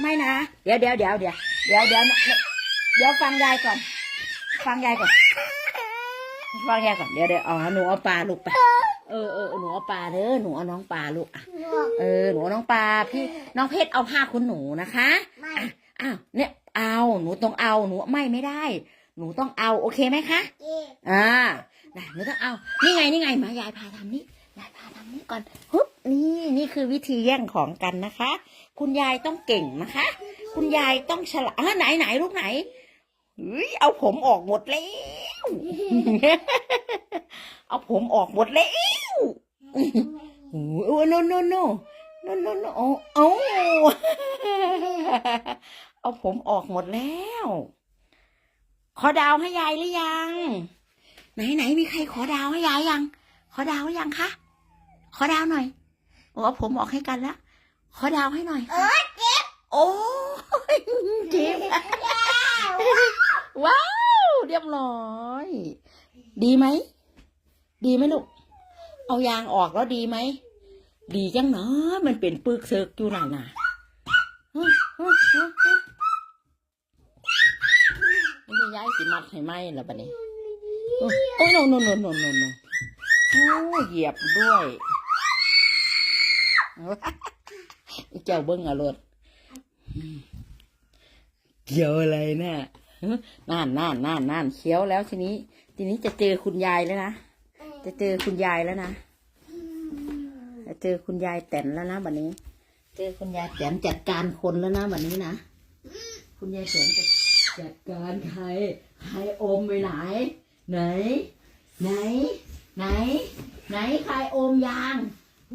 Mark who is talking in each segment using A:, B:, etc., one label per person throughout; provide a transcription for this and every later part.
A: ไม่นะ เดี๋ยวเดี๋ยวเดี๋ยวเดี๋ยวเดี๋ยวเดี๋ยวเดี๋ยวฟังยายก่อน ฟังยายก่อน ฟังยายก่อน เดี๋ยวเดี๋ยวอ๋อหนูเอาปลาลูกไป เออเออหนูเอาปลาเด้อหนูเอาน้องปลาลูกอะเออหนูเอาน้องปลาพี่น้องเพชรเอาผ้าคุณหนูนะคะ
B: ไม่
A: อะอ้าวเนี่ยเอาหนูต้องเอาหนูไม่ไม่ได้ หนูต้องเอาโอเคไหมคะ
B: เอ๊ะ
A: อ่าน่ะหนูต้องเอา นี่ไงนี่ไงมายายพาทำนี่ยายพาทำนี่ก่อนฮึบ นี่นี่คือวิธีแย่งของกันนะคะ คุณยายต้องเก่งนะคะ คุณยายต้องฉลาดอะไหนไหนลูกไหนเฮ้ยเอาผมออกหมดแล้ว เอาผมออกหมดแล้วโอ้โนโนโนโนโนโนเอาเอาเอาผมออกหมดแล้ว ขอดาวให้ยายหรือยัง ไหนไหนมีใครขอดาวให้ยายยัง ขอดาวหรือยังคะ ขอดาวหน่อย โอ้เอาผมออกให้กันแล้วขอดาวให้หน่อย
B: เอ
A: ค่ะ
B: อเจ็บ
A: โอ้ยเจ็บว้าว เรียบร้อย ดีไหม ดีไหมลูก เอายางออกแล้วดีไหม ดีจังเนาะมันเป็นปึกเซิกอยู่น่ะน่ะฮะฮะฮะฮะมันจะย้ายสิมัดให้ไหมล่ะบัดนี้ โอ้ยโนโนโนโนโนโนโอ้เหยียบด้วย เจ้าเบิ้งอะรถเกี่ยวอะไรน่ะน่านน่านน่านน่านเคี้ยวแล้วทีนี้ ทีนี้จะเจอคุณยายแล้วนะ จะเจอคุณยายแล้วนะ จะเจอคุณยายแตนแล้วนะบัดนี้ เจอคุณยายแตนจัดการคนแล้วนะบัดนี้นะ คุณยายแตนจะจัดการใคร ใครอมไปไหน ไหน ไหน ไหน ไหนใครอมยาง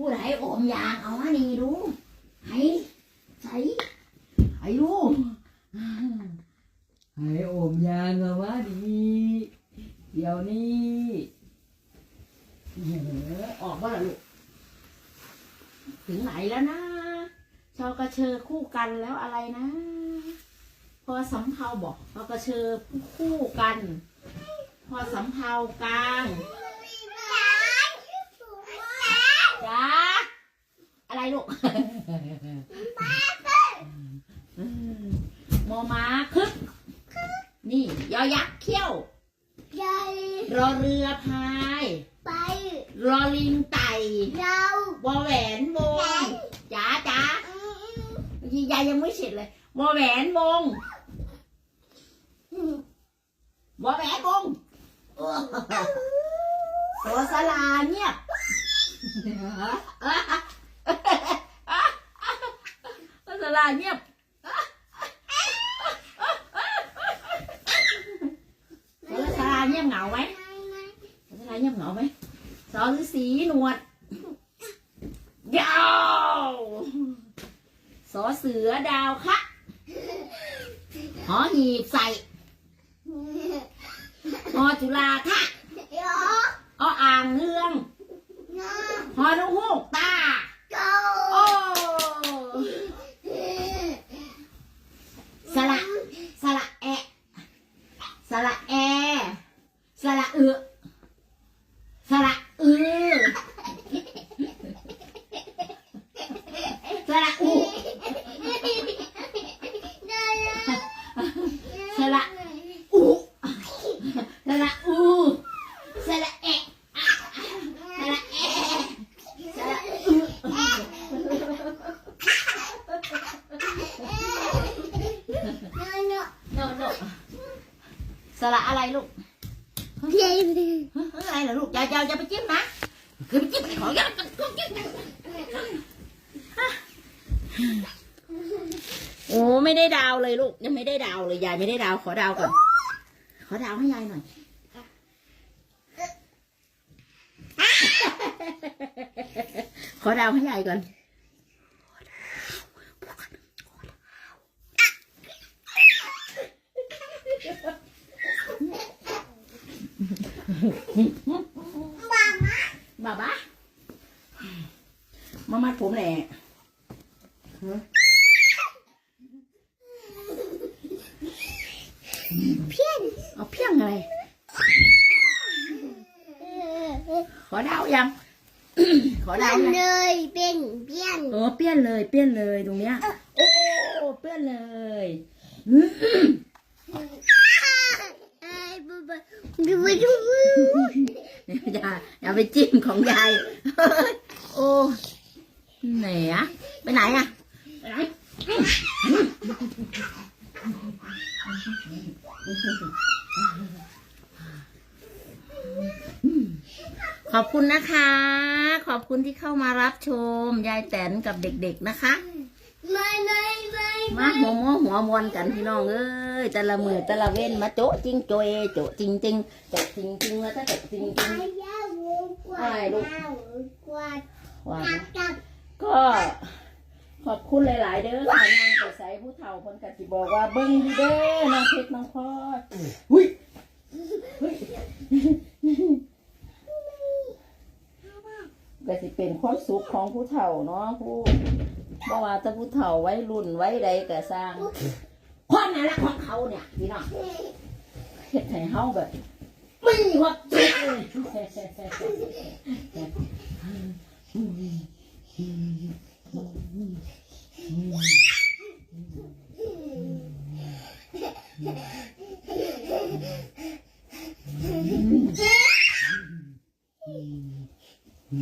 A: ผู้ใดอมยางเอามานี่ดูไหนใส่ไอ้ลูกให้อมยางเอามาดีเดี๋ยวนี้เออออกว่าละลูก ถึงไหนแล้วนะชอกระเชอคู่กันแล้วอะไรนะ พอสำเภาบอกชอกระเชอคู่กัน พอสำเภากลาง จ้าอะไร ลูกมอม้าคึก นี่ ยอยักษ์เขี้ยว
B: ใหญ่
A: รอเรือพาย
B: ไป
A: รอลิงไต่
B: เรา
A: วอแหวนวงจ๋าจ๋ายายยังไม่เสร็จเลยวอแหวนวงวอแหวนวงโสสลาเงียบโสส ลาเงียบโสสลาเงียบเหงาไหมโสสลาเงียบเหงาไหมสอฤาษีหนวดยาวสอเสือดาวคะหอหีบใส่หอจุฬาทะ
B: เดี๋ยว
A: ออ่างเรือง
B: นะ
A: หอนุฮูกตา
B: เจ้า
A: โอ้สระสระแอะสระแอสระเอือสระอือสระอุสระอุสระอูสระแอะสระแอสระอือ โนโนสระอะไรลูก
B: เย้
A: อะไรเหรอลูกอย่าอย่าอย่าไปจิ้มนะคือไปจิ้มของอย่าไปจิ้มโอ้ไม่ได้ดาวเลยลูกยังไม่ได้ดาวเลยยายไม่ได้ดาวขอดาวก่อนขอดาวให้ยายหน่อยขอดาวให้ยายก่อน
B: บ้ามา
A: บ้าบ้ามามัดผมแหละฮะ
B: เพี้ยน
A: เอาเพียงอะไร ขอดาวยัง ขอดาว
B: มัน
A: ยัง
B: เลยเป็นเพี้ยน
A: เออเปลี่ยนเลยเปลี่ยนเลยตรงเนี้ยโอ้เปื้อนเลย
B: ไอ้บ๊ายบายดูไปดู
A: อย่าอย่าไปจิ้มของยาย โอ้ไหนอะไปไหนอะไปไหน ขอบคุณนะคะ ขอบคุณที่เข้ามารับชม ยายแตนกับเด็กๆนะคะ
B: ไม่ไม่ไม่
A: มาหัวโมหัวมวนกันพี่น้องเอ้ยแต่ละมือแต่ละเว้นมาโจะจริงโจเอโจะจริงจริงโจะจริงจริงแล้วถ้าโจะจริงจริง
B: ไอ้ยาวูกวาดยาวูกวาด
A: ว่า
B: จับจับ
A: ก็ขอบคุณหลาย ๆ เด้อค่ะนางกระใสผู้เฒ่าคนกสิบอกว่าเบิ้งดีเด้อน้องเพชรน้องพลอยหุ้ยหุ้ย ก็สิเป็นความสุขของผู้เฒ่าเนาะผู้บ่ว่าจะผู้เฒ่าไว้รุ่นไว้ใดก็สร้างความน่ารักของเขาเนี่ยพี่น้องเฮ็ดให้เฮาแบบไม่มีความสุขเลย นั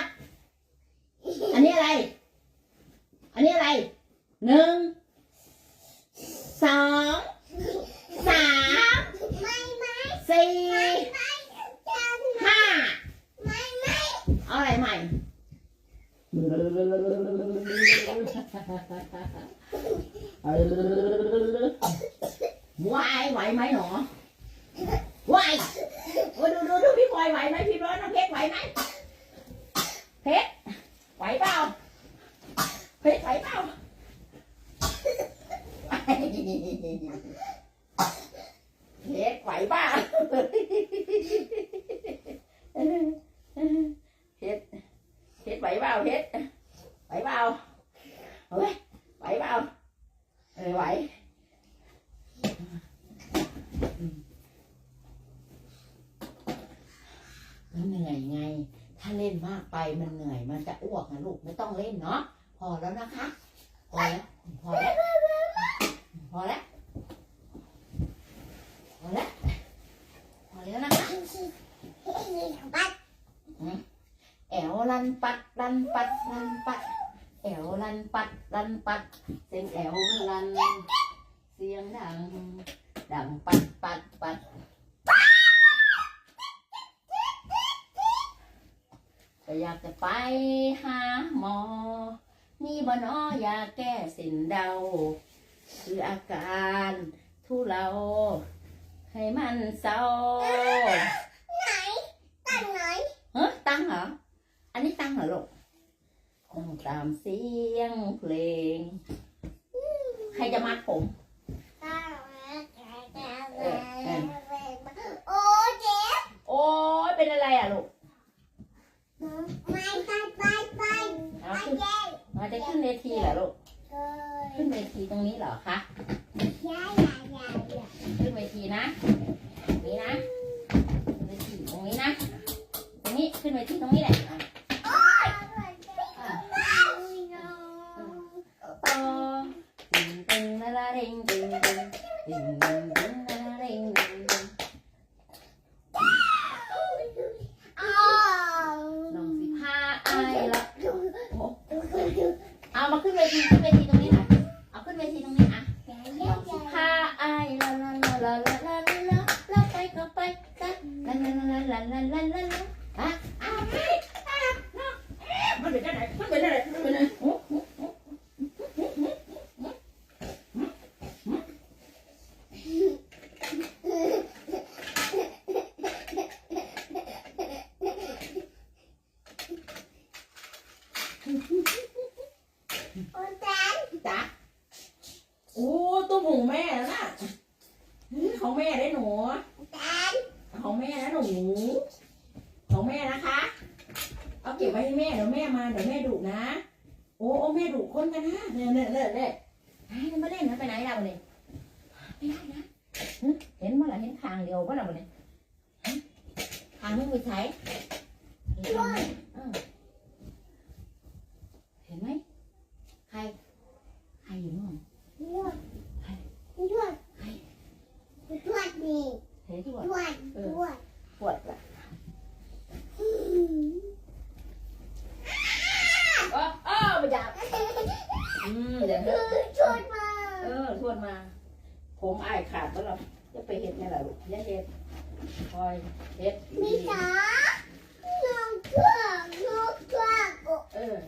A: บ อันนี้อะไร อันนี้อะไร หนึ่ง สอง สาม สี่ห้าเอาอะไรใหม่ ไหวไหมหนอไหวโอ้ดูดูดูพี่พลอยไหวไหมพี่ร้อนน้องเพชรไหวไหมเพชรไหวเปล่าเพชรไหวเปล่าเพชรไหวเปล่าเพชรเพชรไหวเปล่าเพชรไหวเปล่าเฮ้ยไหวเปล่าเออไหว มันเหนื่อยไง ถ้าเล่น ไปมันเหนื่อยมันจะอ้วกนะลูกไม่ต้องเล่นเนาะพอแล้วนะคะ พอแล้วพอแล้วพอแล้วพอแล้วพอแล้วนะคะ
B: ปัด
A: แอวลันปัดลันปัดลันปัดแอวลันปัดลันปัดเสียงแอวลันเสียงดังดังปัดปัดปัด ก็อยากจะไปหาหมอนี่บ่นอยาแก้สินเดา คืออาการทุเลาให้มันเศร้า
B: ไหน ตั้งไหน
A: เฮ้ยตั้งเหรอ อันนี้ตั้งเหรอลูกตั้งตามเสียงเพลง ใครจะมัดผม
B: โอ้เจ็บ
A: โอ้ยเป็นอะไรอะลูก
B: ไม่ไปไปไป
A: เอา
B: ไป
A: ขึ้น
B: เจ็บ
A: มาจะขึ้นเวทีเหรอลูก
B: เอ้ย
A: ขึ้นเวทีตรงนี้เหรอคะ
B: ยายยายยายยาย
A: ขึ้นเวทีนะตรงนี้นะขึ้นเวทีตรงนี้นะ ตรงนี้ ขึ้นเวทีตรงนี้แหละอะ
B: โอ้ย
A: ตึงตึงละละเริงตึงตึงตึงตึงตึงละละเริงตึงตึง
B: อ้าว
A: น้องสิพาอายละโอ้เอามาขึ้นเวทีขึ้นเวที ก็บไว้ให้แม่เดี๋ยวแม่มาเดี๋ยวแม่ดุนะ โอ้โอ้แม่ดุคนกันนะเนี่ยเนี่ยเนี่ยเนี่ยไอ้มันมาเล่นนะไปไหนเราเนี่ยไปได้นะเห็นมั้ยล่เห็นทางเดียวป่ะเราเนี่ยทางไม่มีใช้ นี่ยแหละลูกอย่าเห็ดคอยเห็ด
B: มี
A: ดี
B: ตาลงเครื่องลูกเครื่องกบ
A: เออ